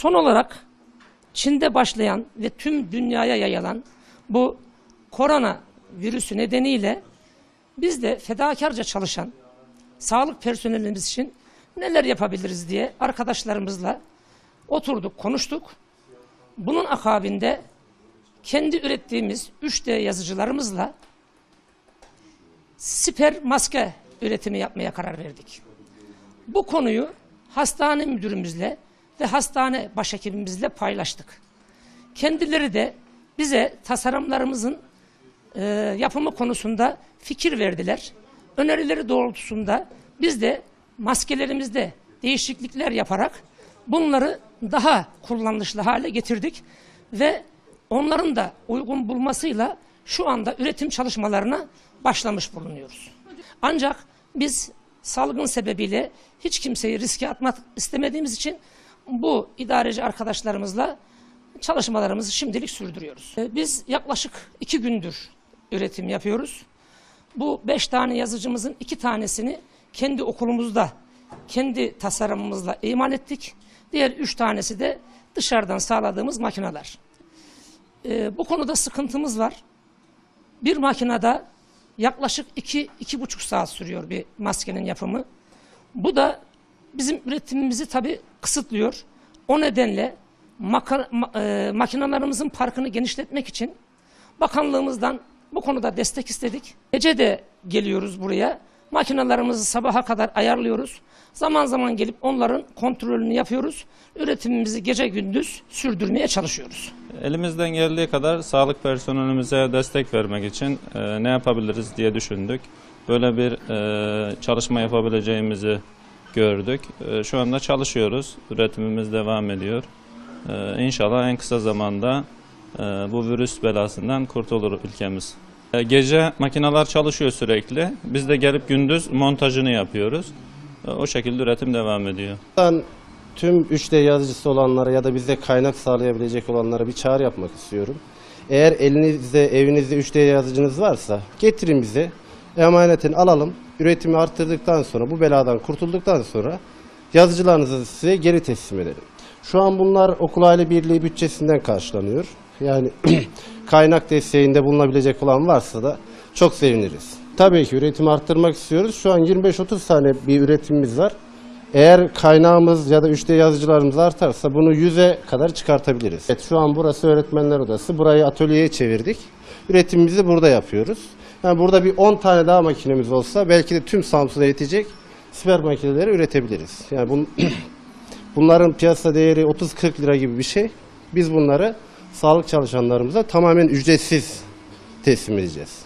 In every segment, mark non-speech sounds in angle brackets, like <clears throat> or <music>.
Son olarak Çin'de başlayan ve tüm dünyaya yayılan bu korona virüsü nedeniyle biz de fedakarca çalışan sağlık personelimiz için neler yapabiliriz diye arkadaşlarımızla oturduk, konuştuk. Bunun akabinde kendi ürettiğimiz 3D yazıcılarımızla siper maske üretimi yapmaya karar verdik. Bu konuyu hastane müdürümüzle ve hastane başhekimimizle paylaştık. Kendileri de bize tasarımlarımızın e, yapımı konusunda fikir verdiler. Önerileri doğrultusunda biz de maskelerimizde değişiklikler yaparak bunları daha kullanışlı hale getirdik ve onların da uygun bulmasıyla şu anda üretim çalışmalarına başlamış bulunuyoruz. Ancak biz salgın sebebiyle hiç kimseyi riske atmak istemediğimiz için bu idareci arkadaşlarımızla çalışmalarımızı şimdilik sürdürüyoruz. Ee, Biz yaklaşık iki gündür üretim yapıyoruz. Bu beş tane yazıcımızın iki tanesini kendi okulumuzda, kendi tasarımımızla imal ettik. Diğer üç tanesi de dışarıdan sağladığımız makineler. Ee, bu konuda sıkıntımız var. Bir makinede yaklaşık iki, iki buçuk saat sürüyor bir maskenin yapımı. Bu da bizim üretimimizi tabii kısıtlıyor. O nedenle maka, ma, e, makinalarımızın parkını genişletmek için bakanlığımızdan bu konuda destek istedik. Gece de geliyoruz buraya. Makinalarımızı sabaha kadar ayarlıyoruz. Zaman zaman gelip onların kontrolünü yapıyoruz. Üretimimizi gece gündüz sürdürmeye çalışıyoruz. Elimizden geldiği kadar sağlık personelimize destek vermek için e, ne yapabiliriz diye düşündük. Böyle bir e, çalışma yapabileceğimizi gördük. E, şu anda çalışıyoruz. Üretimimiz devam ediyor. E, inşallah en kısa zamanda e, bu virüs belasından kurtulur ülkemiz. E, gece makineler çalışıyor sürekli. Biz de gelip gündüz montajını yapıyoruz. O şekilde üretim devam ediyor. Ben tüm 3D yazıcısı olanlara ya da bize kaynak sağlayabilecek olanlara bir çağrı yapmak istiyorum. Eğer elinizde, evinizde 3D yazıcınız varsa getirin bize. Emanetini alalım. Üretimi arttırdıktan sonra, bu beladan kurtulduktan sonra yazıcılarınızı size geri teslim edelim. Şu an bunlar okul aile birliği bütçesinden karşılanıyor. Yani <clears throat> kaynak desteğinde bulunabilecek olan varsa da çok seviniriz. Tabii ki üretimi arttırmak istiyoruz. Şu an 25-30 tane bir üretimimiz var. Eğer kaynağımız ya da 3D yazıcılarımız artarsa bunu 100'e kadar çıkartabiliriz. Evet, şu an burası öğretmenler odası. Burayı atölyeye çevirdik. Üretimimizi burada yapıyoruz. Yani burada bir 10 tane daha makinemiz olsa belki de tüm Samsun'a yetecek siper makineleri üretebiliriz. Yani bun, <clears throat> bunların piyasa değeri 30-40 lira gibi bir şey. Biz bunları sağlık çalışanlarımıza tamamen ücretsiz teslim edeceğiz.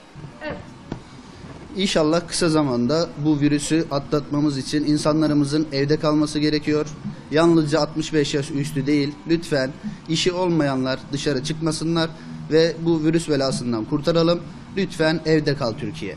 İnşallah kısa zamanda bu virüsü atlatmamız için insanlarımızın evde kalması gerekiyor. Yalnızca 65 yaş üstü değil. Lütfen işi olmayanlar dışarı çıkmasınlar ve bu virüs belasından kurtaralım. Lütfen evde kal Türkiye.